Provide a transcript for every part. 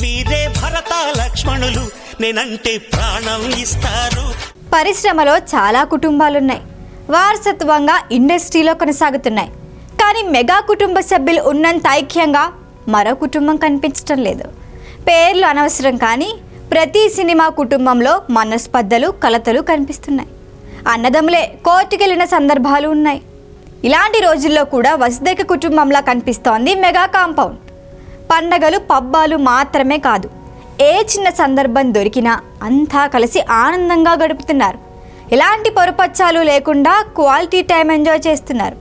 వీరే భరత లక్ష్మణులు నేనంటే ప్రాణం ఇస్తారు. పరిశ్రమలో చాలా కుటుంబాలున్నాయి. వారసత్వంగా ఇండస్ట్రీలో కొనసాగుతున్నాయి. కానీ మెగా కుటుంబ సభ్యులు ఉన్నంత ఐక్యంగా మరో కుటుంబం కనిపించడం లేదు. పేర్లు అనవసరం కానీ ప్రతి సినిమా కుటుంబంలో మనస్పర్ధలు కలతలు కనిపిస్తున్నాయి. అన్నదమ్ములే కోర్టుకెళ్ళిన సందర్భాలు ఉన్నాయి. ఇలాంటి రోజుల్లో కూడా వసుదైక కుటుంబంలా కనిపిస్తోంది మెగా కాంపౌండ్. పండగలు పబ్బాలు మాత్రమే కాదు. ఏ చిన్న సందర్భం దొరికినా అంతా కలిసి ఆనందంగా గడుపుతున్నారు. ఎలాంటి పొరపచ్చాలు లేకుండా క్వాలిటీ టైం ఎంజాయ్ చేస్తున్నారు.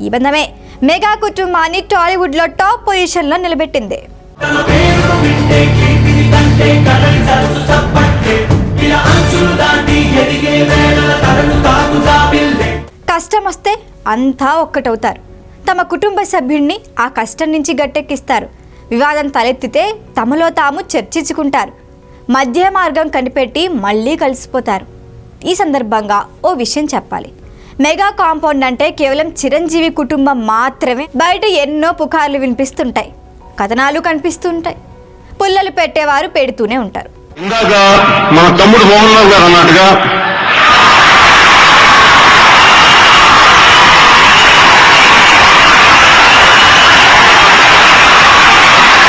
ఈ బంధమే మెగా కుటుంబాన్ని టాలీవుడ్లో టాప్ పొజిషన్లో నిలబెట్టింది. కష్టం వస్తే అంతా ఒక్కటవుతారు. తమ కుటుంబ సభ్యుడిని ఆ కష్టం నుంచి గట్టెక్కిస్తారు. వివాదం తలెత్తితే తమలో తాము చర్చించుకుంటారు. మధ్య మార్గం కనిపెట్టి మళ్ళీ కలిసిపోతారు. ఈ సందర్భంగా ఓ విషయం చెప్పాలి. మెగా కాంపౌండ్ అంటే కేవలం చిరంజీవి కుటుంబం మాత్రమే. బయట ఎన్నో పుకార్లు వినిపిస్తుంటాయి. కథనాలు కనిపిస్తుంటాయి. పుల్లలు పెట్టేవారు పెడుతూనే ఉంటారు. ఇందాక మన తమ్ముడు మోహన్ గారు అన్నట్టుగా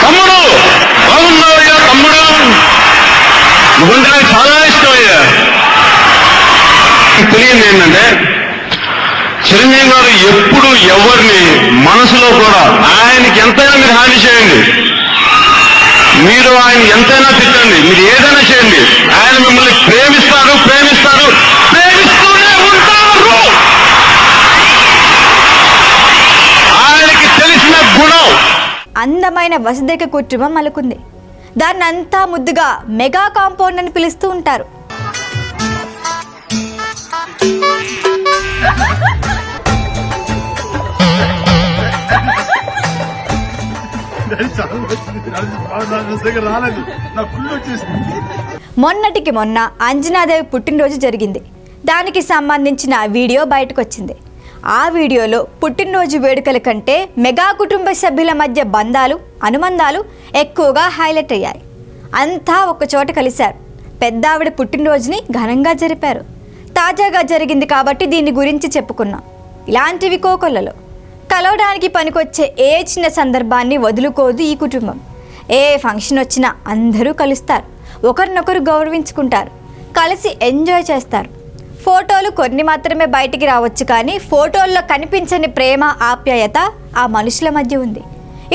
తమ్ముడు బాగున్నావయ్యా తమ్ముడు నువ్వంటే నాకు చాలా ఇష్టమయ్యా. తెలియదు ఏంటంటే చిరంజీవి గారు ఎప్పుడు ఎవరిని మనసులో కూడా ఆయనకి ఎంతైనా మీరు హాని చేయండి. మీరు ఆయన ఎంతైనా తిట్టండి. మీరు ఏదైనా చేయండి ఆయన మిమ్మల్ని ప్రేమిస్తారు ప్రేమిస్తారు ప్రేమిస్తూనే ఉంటారు ఆయనకి తెలిసిన గుణం అందమైన వసుదేక కుటుంబం అలుకుంది. దాన్ని అంతా ముద్దుగా మెగా కాంపౌండ్ అని పిలుస్తూ ఉంటారు. మొన్నటికి మొన్న అంజనాదేవి పుట్టినరోజు జరిగింది. దానికి సంబంధించిన వీడియో బయటకు వచ్చింది ఆ వీడియోలో పుట్టినరోజు వేడుకల కంటే మెగా కుటుంబ సభ్యుల మధ్య బంధాలు అనుబంధాలు ఎక్కువగా హైలైట్ అయ్యాయి. అంతా ఒకచోట కలిశారు. పెద్దావిడ పుట్టినరోజుని ఘనంగా జరిపారు. తాజాగా జరిగింది కాబట్టి దీని గురించి చెప్పుకున్నాం. ఇలాంటివి కోకొల్లలో. కలవడానికి పనికొచ్చే ఏ చిన్న సందర్భాన్ని వదులుకోదు ఈ కుటుంబం. ఏ ఫంక్షన్ వచ్చినా అందరూ కలుస్తారు. ఒకరినొకరు గౌరవించుకుంటారు. కలిసి ఎంజాయ్ చేస్తారు. ఫోటోలు కొన్ని మాత్రమే బయటికి రావచ్చు కానీ ఫోటోల్లో కనిపించని ప్రేమ ఆప్యాయత ఆ మనుషుల మధ్య ఉంది.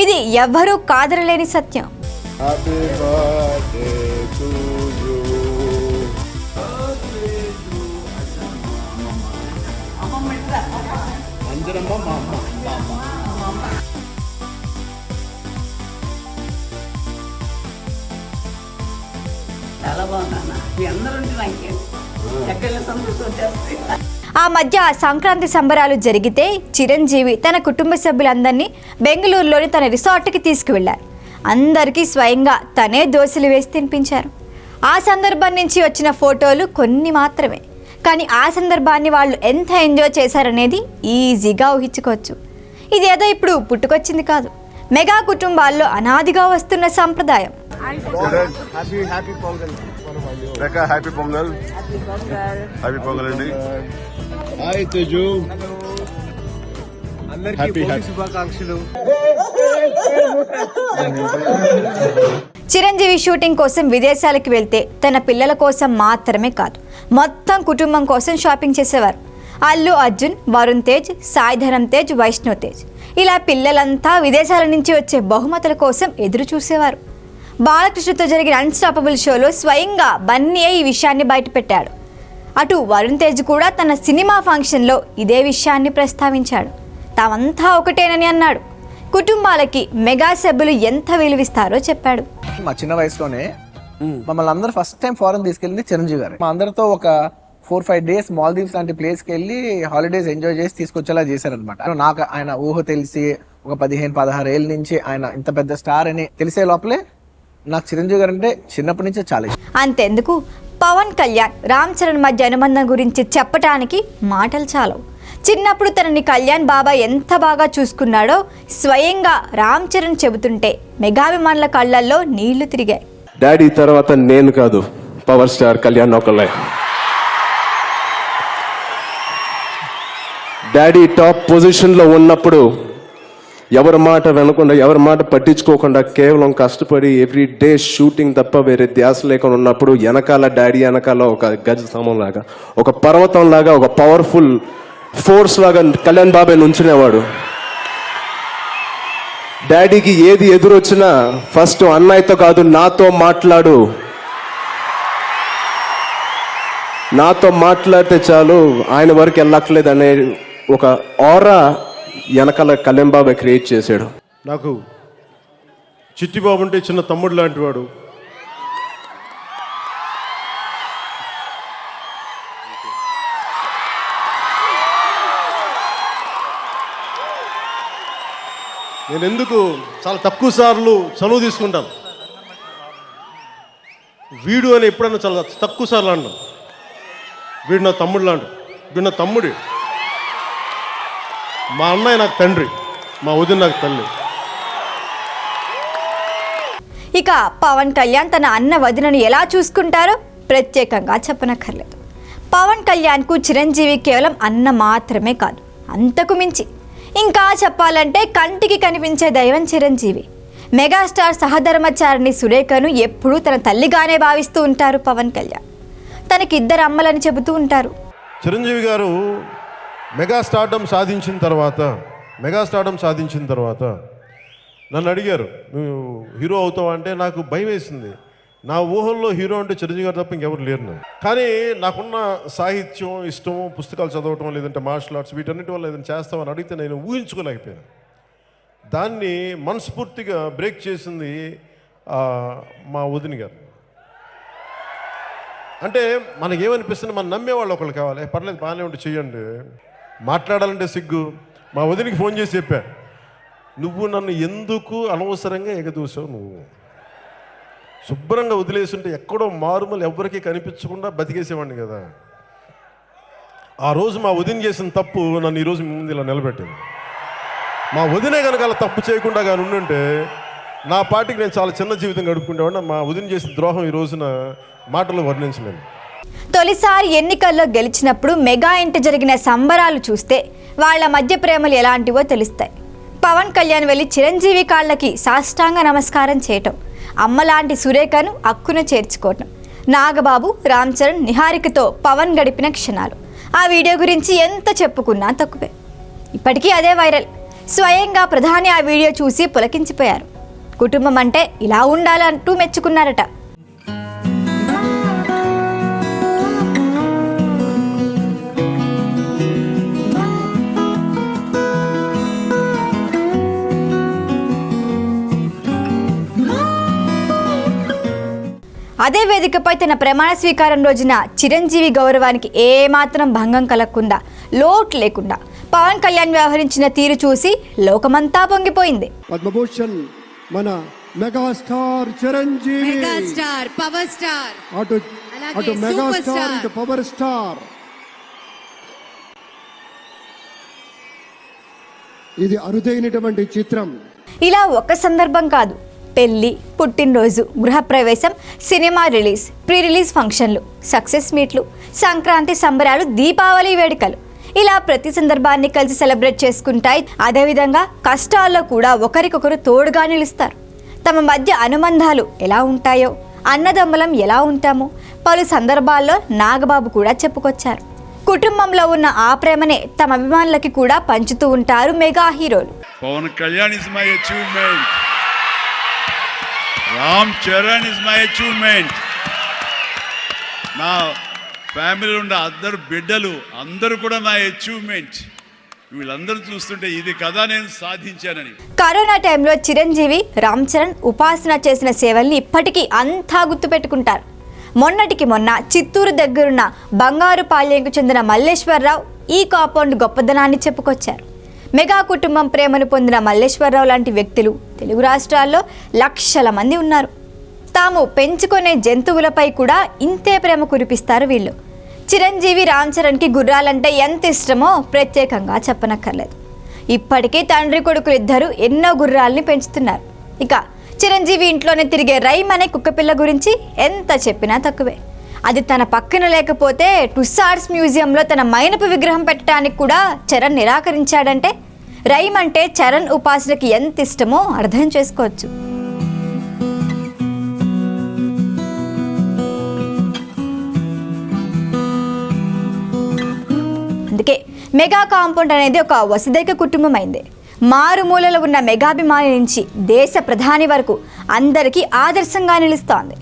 ఇది ఎవ్వరూ కాదరలేని సత్యం. చాలా బాగున్నా మీ అందరూ ఉంటే నాకేం ఆ మధ్య సంక్రాంతి సంబరాలు జరిగితే చిరంజీవి తన కుటుంబ సభ్యులందరినీ బెంగళూరులోని తన రిసార్ట్కి తీసుకువెళ్ళారు అందరికీ స్వయంగా తనే దోశలు వేసి తినిపించారు. ఆ సందర్భం నుంచి వచ్చిన ఫోటోలు కొన్ని మాత్రమే. కానీ ఆ సందర్భాన్ని వాళ్ళు ఎంత ఎంజాయ్ చేశారనేది ఈజీగా ఊహించుకోవచ్చు. ఇదేదో ఇప్పుడు పుట్టుకొచ్చింది కాదు. మెగా కుటుంబాల్లో అనాదిగా వస్తున్న సంప్రదాయం. Happy happy Pongal. Happy Pongal అండి. హాయ్ తేజు. శుభాకాంక్షలు. చిరంజీవి షూటింగ్ కోసం విదేశాలకు వెళ్తే తన పిల్లల కోసం మాత్రమే కాదు మొత్తం కుటుంబం కోసం షాపింగ్ చేసేవారు. అల్లు అర్జున్ వరుణ్ తేజ్ సాయిధరం తేజ్ వైష్ణవ్ తేజ్. ఇలా పిల్లలంతా విదేశాల నుంచి వచ్చే బహుమతుల కోసం ఎదురు చూసేవారు. బాలకృష్ణతో జరిగిన అన్స్టాపబుల్ షోలో స్వయంగా బన్నీయే ఈ విషయాన్ని బయటపెట్టాడు. అటు వరుణ్ తేజ్ కూడా తన సినిమా ఫంక్షన్లో ఇదే విషయాన్ని ప్రస్తావించాడు. తామంతా ఒకటేనని అన్నాడు. కుటుంబాలకి మెగా సభ్యులు ఎంత విలువిస్తారో చెప్పాడు. మా చిన్న వయసులోనే మమ్మల్ని అందరూ ఫస్ట్ టైం ఫారెన్ తీసుకెళ్ళింది చిరంజీవి గారు. మా అందరితో ఒక ఫోర్ ఫైవ్ డేస్ మాల్దీవ్స్ లాంటి ప్లేస్కి వెళ్ళి హాలిడేస్ ఎంజాయ్ చేసి తీసుకొచ్చేలా చేశారనమాట నాకు ఆయన ఊహ తెలిసి ఒక పదిహేను పదహారు ఏళ్ళ నుంచి ఆయన ఇంత పెద్ద స్టార్ అని తెలిసే లోపలే నాకు చిరంజీవి గారు అంటే చిన్నప్పటి నుంచే చాలా. అంతెందుకు? పవన్ కళ్యాణ్ రామ్ చరణ్ మధ్య అనుబంధం గురించి చెప్పటానికి మాటలు చాలవు. చిన్నప్పుడు తనని కళ్యాణ్ బాబా ఎంత బాగా చూసుకున్నాడో స్వయంగా రామ్ చరణ్ చెబుతుంటే మెగాభిమానుల కళ్ళల్లో నీళ్ళు తిరిగాయి. డాడీ తర్వాత నేను కాదు పవర్ స్టార్ కళ్యాణ్ ఒకళ్ళే. డాడీ టాప్ పొజిషన్లో ఉన్నప్పుడు ఎవరి మాట వినకుండా ఎవరి మాట పట్టించుకోకుండా కేవలం కష్టపడి ఎవ్రీ డే షూటింగ్ తప్ప వేరే ధ్యాస లేకుండా ఉన్నప్పుడు వెనకాల డాడీ వెనకాల ఒక గజ స్తంభం లాగా ఒక పర్వతం లాగా ఒక పవర్ఫుల్ ఫోర్స్ లాగా కళ్యాణ్ బాబాయ్ నుంచునేవాడు. డాడీకి ఏది ఎదురొచ్చినా ఫస్ట్ అన్నయ్యతో కాదు నాతో మాట్లాడు. నాతో మాట్లాడితే చాలు ఆయన వరకు వెళ్ళక్కలేదు అనే ఒక ఆరా వెనకాల కళ్యాణ్ క్రియేట్ చేశాడు. నాకు చిట్టిబాబు అంటే చిన్న తమ్ముడు లాంటి వాడు నేను ఎందుకు చాలా తక్కువ సార్లు చనువు తీసుకుంటాను. వీడు అని ఎప్పుడైనా చాలా తక్కువ సార్లు అన్నాను. వీడు నా తమ్ముడు లాంటి వీడు నా తమ్ముడి. మా అన్నయ్య నాకు తండ్రి మా వదిన నాకు తల్లి. ఇక పవన్ కళ్యాణ్ తన అన్న వదినను ఎలా చూసుకుంటారో ప్రత్యేకంగా చెప్పనక్కర్లేదు. పవన్ కళ్యాణ్కు చిరంజీవి కేవలం అన్న మాత్రమే కాదు అంతకు మించి. ఇంకా చెప్పాలంటే కంటికి కనిపించే దైవం చిరంజీవి. మెగాస్టార్ సహధర్మచారిణి సురేఖను ఎప్పుడూ తన తల్లిగానే భావిస్తూ ఉంటారు పవన్ కళ్యాణ్. తనకి ఇద్దరు అమ్మలని చెబుతూ ఉంటారు. చిరంజీవి గారు మెగా స్టార్డమ్ సాధించిన తర్వాత మెగా స్టార్డమ్ సాధించిన తర్వాత నన్ను అడిగారు నువ్వు హీరో అవుతావు? అంటే నాకు భయం వేసింది. నా ఊహల్లో హీరో అంటే చిరంజీవి గారు తప్ప ఇంకెవరు లేరు నాకు కానీ నాకున్న సాహిత్యం ఇష్టము పుస్తకాలు చదవటం లేదంటే మార్షల్ ఆర్ట్స్ వీటన్నిటి వల్ల ఏదైనా చేస్తామని అడిగితే నేను ఊహించుకోలేకపోయాను. దాన్ని మనస్ఫూర్తిగా బ్రేక్ చేసింది మా వదిన గారు. అంటే మనకేమనిపిస్తుంది? మనం నమ్మేవాళ్ళు ఒకళ్ళు కావాలి. పర్లేదు బాగానే ఉంటే చేయండి మాట్లాడాలంటే సిగ్గు. మా వదినికి ఫోన్ చేసి చెప్పా. నువ్వు నన్ను ఎందుకు అనవసరంగా ఎగదూసావు నువ్వు? శుభ్రంగా వదిలేసుంటే ఎక్కడో మారుమూలు ఎవ్వరికీ కనిపించకుండా బతికేసేవాడిని కదా. ఆ రోజు మా వదిన చేసిన తప్పు నన్ను ఈరోజు ముందు ఇలా నిలబెట్టింది. మా వదినే కనుక అలా తప్పు చేయకుండా కానీ ఉండుంటే నా పాటికి నేను చాలా చిన్న జీవితం గడుపుకుంటేవాడిని. మా వదిన చేసిన ద్రోహం ఈ రోజున మాటలు వర్ణించలేను. తొలిసారి ఎన్నికల్లో గెలిచినప్పుడు మెగా ఇంట జరిగిన సంబరాలు చూస్తే వాళ్ళ మధ్య ప్రేమలు ఎలాంటివో తెలుస్తాయి. పవన్ కళ్యాణ్ వెళ్ళి చిరంజీవి కాళ్ళకి సాష్టాంగ నమస్కారం చేయటం అమ్మలాంటి సురేఖను అక్కున చేర్చుకోవటం నాగబాబు రామ్ చరణ్ నిహారికతో పవన్ గడిపిన క్షణాలు. ఆ వీడియో గురించి ఎంత చెప్పుకున్నా తక్కువే. ఇప్పటికీ అదే వైరల్. స్వయంగా ప్రధాని ఆ వీడియో చూసి పులకించిపోయారు. కుటుంబం అంటే ఇలా ఉండాలంటూ మెచ్చుకున్నారట. అదే వేదికపై తన ప్రమాణ స్వీకారం రోజున చిరంజీవి గౌరవానికి ఏమాత్రం భంగం కలగకుండా లోటు లేకుండా పవన్ కళ్యాణ్ వ్యవహరించిన తీరు చూసి లోకమంతా పొంగిపోయింది. పద్మభూషణ్ మన megastar Chiranjeevi. Megastar power star. అటు అటు మెగాస్టార్. ఇటు పవర్ స్టార్. ఇది అరుదైనటువంటి చిత్రం. ఇలా ఒక సందర్భం కాదు పెళ్ళి పుట్టినరోజు గృహప్రవేశం సినిమా రిలీజ్ ప్రీ రిలీజ్ ఫంక్షన్లు సక్సెస్ మీట్లు సంక్రాంతి సంబరాలు దీపావళి వేడుకలు. ఇలా ప్రతి సందర్భాన్ని కలిసి సెలబ్రేట్ చేసుకుంటాయి. అదేవిధంగా కష్టాల్లో కూడా ఒకరికొకరు తోడుగా నిలుస్తారు. తమ మధ్య అనుబంధాలు ఎలా ఉంటాయో అన్నదమ్ములం ఎలా ఉంటామో పలు సందర్భాల్లో నాగబాబు కూడా చెప్పుకొచ్చారు. కుటుంబంలో ఉన్న ఆ ప్రేమనే తమ అభిమానులకి కూడా పంచుతూ ఉంటారు మెగా హీరోలు. Pawan Kalyan is my achievement Ram Charan is my achievement నా ఫ్యామిలీలో ఉన్న అందరు బిడ్డలు అందరూ కూడా నా అచీవ్మెంట్ వీళ్ళందరూ చూస్తుంటే ఇది కదా నేను సాధించానని. కరోనా టైంలో చిరంజీవి రామ్ చరణ్ ఉపాసన చేసిన సేవల్ని ఇప్పటికీ అంతా గుర్తుపెట్టుకుంటారు. మొన్నటికి మొన్న చిత్తూరు దగ్గరున్న బంగారు పాళ్యంకు చెందిన మల్లేశ్వరరావు ఈ కాంపౌండ్ గొప్పదనాన్ని చెప్పుకొచ్చారు. మెగా కుటుంబం ప్రేమను పొందిన మల్లేశ్వరరావు లాంటి వ్యక్తులు తెలుగు రాష్ట్రాల్లో లక్షల మంది ఉన్నారు. తాము పెంచుకునే జంతువులపై కూడా ఇంతే ప్రేమ కురిపిస్తారు వీళ్ళు. చిరంజీవి రామ్ చరణ్కి గుర్రాలంటే ఎంత ఇష్టమో ప్రత్యేకంగా చెప్పనక్కర్లేదు. ఇప్పటికీ తండ్రి కొడుకులు ఇద్దరు ఎన్నో గుర్రాల్ని పెంచుతున్నారు. ఇక చిరంజీవి ఇంట్లోనే తిరిగే రైమ్ అనే కుక్కపిల్ల గురించి ఎంత చెప్పినా తక్కువే. అది తన పక్కన లేకపోతే టుస్సార్స్ మ్యూజియంలో తన మైనపు విగ్రహం పెట్టడానికి కూడా చరణ్ నిరాకరించాడంటే రైమ్ అంటే చరణ్ ఉపాసనకి ఎంత ఇష్టమో అర్థం చేసుకోవచ్చు. అందుకే మెగా కాంపౌండ్ అనేది ఒక వసుదైక కుటుంబం అయింది మారుమూలలో ఉన్న మెగాభిమాని నుంచి దేశ ప్రధాని వరకు అందరికీ ఆదర్శంగా నిలుస్తోంది.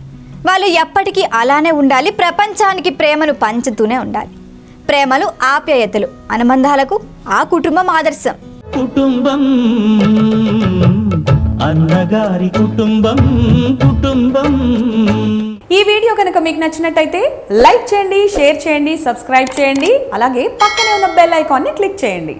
వాళ్ళు ఎప్పటికీ అలానే ఉండాలి ప్రపంచానికి ప్రేమను పంచుతూనే ఉండాలి. ప్రేమలు ఆప్యాయతలు అనుబంధాలకు ఆ కుటుంబం ఆదర్శం. కుటుంబం అన్నగారి కుటుంబం కుటుంబం. ఈ వీడియో కనుక మీకు నచ్చినట్టయితే లైక్ చేయండి షేర్ చేయండి సబ్స్క్రైబ్ చేయండి అలాగే పక్కనే ఉన్న బెల్ ఐకాన్ని క్లిక్ చేయండి.